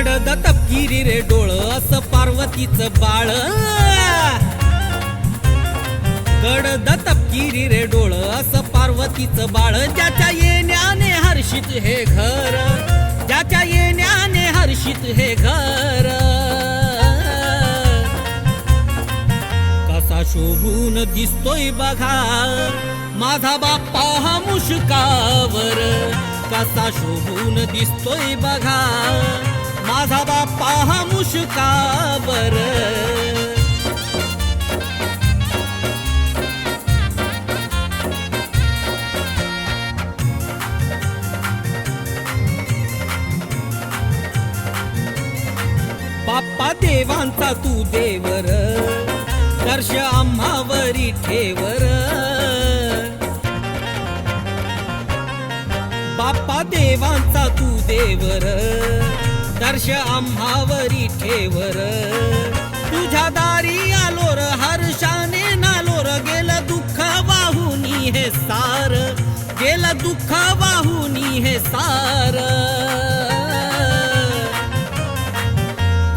पडद तपकिरी रे डोळ असं पार्वतीचं बाळ. कडद तपकिरी रे डोळ असं पार्वतीचं बाळ. ज्याच्या येण्याने हर्षित हे घर ज्याच्या येण्याने हर्षित हे घर. कसा शोभून दिसतोय बघा माझा बाप्पा हा मुशकावर. कसा शोभून दिसतोय बघा माझा बाप्पा हा मुशकावर. बाप्पा देवांचा तू देवर दर्श आम्हावरी ठेवर. बाप्पा देवांचा तू देवर हर्ष आम्हावरी ठेवर. तुझ्या दारी आलोर हर्षाने नालोर गेलं दुःख वाहुनी हे सार. गेलं दुःख वाहुनी हे सार.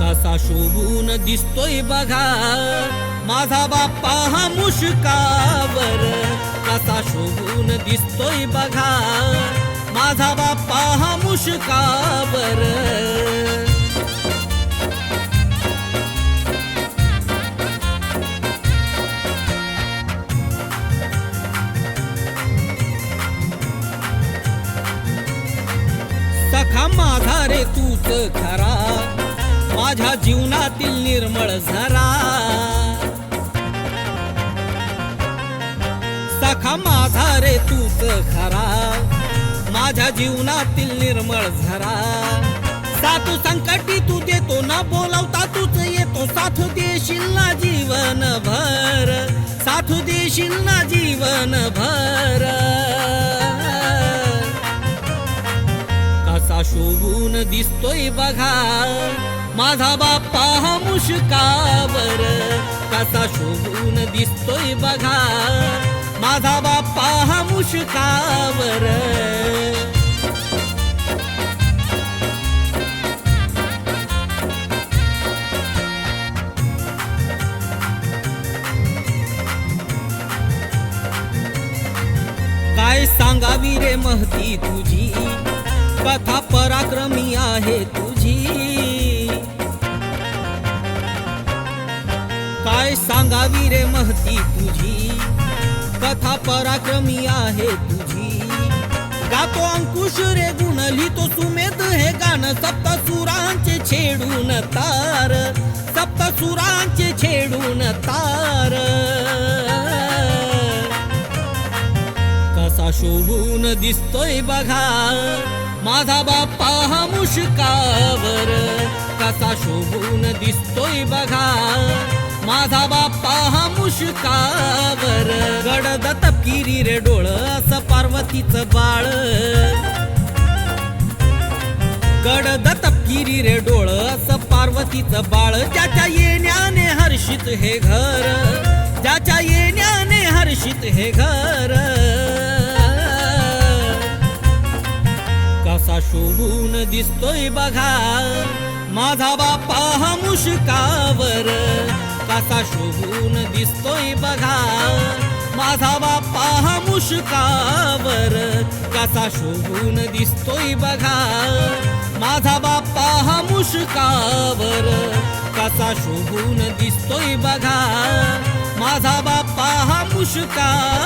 कसा शोभून दिसतोय बघा माझा बाप्पा हा मुशकावर. कसा शोभून दिसतोय बघा माझा बाप्पा हा मुशकावर. सखा माझा रे तूच खरा माझ्या जीवनातील निर्मळ झरा. सखा माझा रे तूच खरा माझ्या जीवनातील निर्मळ झरा. सातू संकटी तू देतो ना बोलावता तूच येतो. साथ देशील ना जीवन भर साथ देशील ना जीवन भर कसा शोभून दिसतोय बघा. माझा बाप्पा हा मुशकावर. कसा शोभून दिसतोय बघा. माझा बाप्पा हा मुशकावर. सांगावी रे महती तुझी. कथा पराक्रमी आहे तुझी. काय सांगावी रे महती तुझी. कथा पराक्रमी आहे तुझी. गातो अंकुश रे गुण लिहितो सुमेध. हे गाणं सप्तसुरांचे छेडून तार. सप्तसुरांचे छेडून तार. शोभून दिसतोय बघा. माझा बाप्पा हा मुशकावर. कसा शोभून दिसतोय बघा. माझा बाप्पा हा मुशकावर. गडद तपकिरी रे डोळ असं पार्वतीचं बाळ. गडद तपकिरी रे डोळ असं पार्वतीचं बाळ. ज्याच्या येण्याने हर्षित हे घर. ज्याच्या येण्याने हर्षित हे घर. कसा शोभून दिसतोय बघा. माझा बापा हा मुशकावर कसा शोभून दिसतोय बघा. माझा बापा हा मुशकावर कसा शोभून दिसतोय बघा. माझा बापा हा मुशकावर कसा शोभून दिसतोय बघा. माझा बापा हा मुशकावर